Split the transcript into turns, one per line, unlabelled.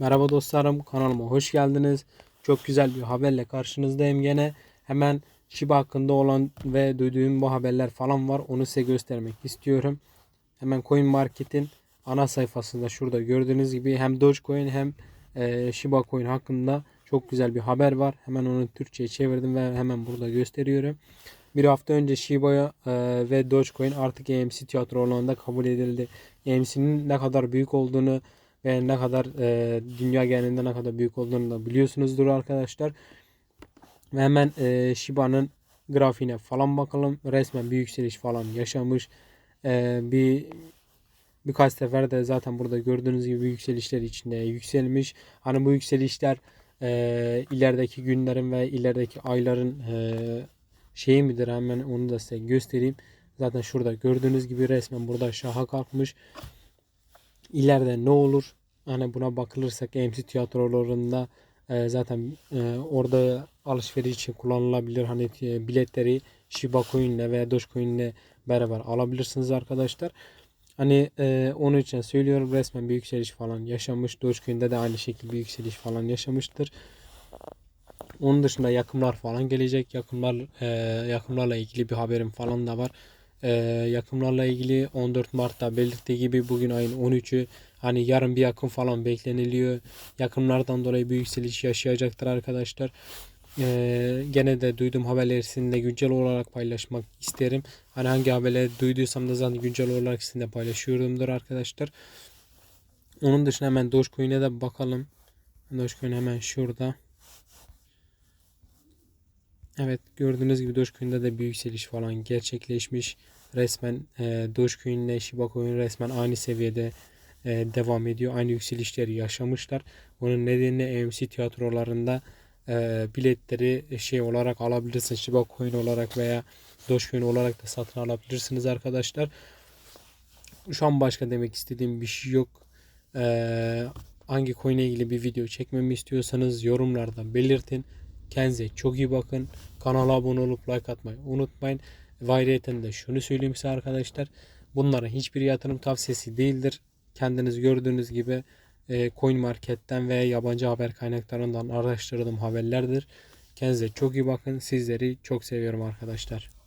Merhaba dostlarım kanalıma hoş geldiniz. Çok güzel bir haberle karşınızdayım gene. Hemen Shiba hakkında olan ve duyduğum bu haberler falan var. Onu size göstermek istiyorum. Hemen Coin Market'in ana sayfasında şurada gördüğünüz gibi hem Dogecoin hem e, Shiba Coin hakkında çok güzel bir haber var. Hemen onu Türkçe'ye çevirdim ve hemen burada gösteriyorum. Bir hafta önce Shiba e, ve Dogecoin artık AMC tiyatro alanında kabul edildi. AMC'nin ne kadar büyük olduğunu ve ne kadar e, dünya genelinde ne kadar büyük olduğunu da biliyorsunuzdur arkadaşlar. Ve hemen e, Shiba'nın grafiğine falan bakalım. Resmen bir yükseliş falan yaşamış. E, bir birkaç sefer de zaten burada gördüğünüz gibi yükselişler içinde yükselmiş. Hani bu yükselişler e, ilerideki günlerin ve ilerideki ayların e, şeyi midir hemen onu da size göstereyim. Zaten şurada gördüğünüz gibi resmen burada aşağı kalkmış. İleride ne olur? Hani buna bakılırsak MC tiyatrolarında e, zaten e, orada alışveriş için kullanılabilir hani e, biletleri Shiba Coin ile veya Dogecoin ile beraber alabilirsiniz arkadaşlar. Hani e, onun için söylüyorum resmen bir yükseliş falan yaşamış. Dogecoin'de de aynı şekilde bir yükseliş falan yaşamıştır. Onun dışında yakımlar falan gelecek. Yakımlar e, yakımlarla ilgili bir haberim falan da var. E, yakımlarla ilgili 14 Mart'ta belirttiği gibi bugün ayın 13'ü hani yarın bir yakım falan bekleniliyor. Yakımlardan dolayı bir yükseliş yaşayacaktır arkadaşlar. E, gene de duyduğum haberleri sizinle güncel olarak paylaşmak isterim. Hani hangi haberleri duyduysam da zaten güncel olarak sizinle paylaşıyorumdur arkadaşlar. Onun dışında hemen Dogecoin'e de bakalım. Dogecoin hemen şurada. Evet gördüğünüz gibi Dogecoin'de de bir yükseliş falan gerçekleşmiş. Resmen e, Dogecoin ile Shiba Coin resmen aynı seviyede e, devam ediyor. Aynı yükselişleri yaşamışlar. Bunun nedeni AMC tiyatrolarında e, biletleri şey olarak alabilirsiniz. Shiba Coin olarak veya Dogecoin olarak da satın alabilirsiniz arkadaşlar. Şu an başka demek istediğim bir şey yok. E, hangi coin ile ilgili bir video çekmemi istiyorsanız yorumlarda belirtin. Kendinize çok iyi bakın. Kanala abone olup like atmayı unutmayın. Ve de şunu söyleyeyim size arkadaşlar. Bunların hiçbir yatırım tavsiyesi değildir. Kendiniz gördüğünüz gibi e, Coin Market'ten ve yabancı haber kaynaklarından araştırdığım haberlerdir. Kendinize çok iyi bakın. Sizleri çok seviyorum arkadaşlar.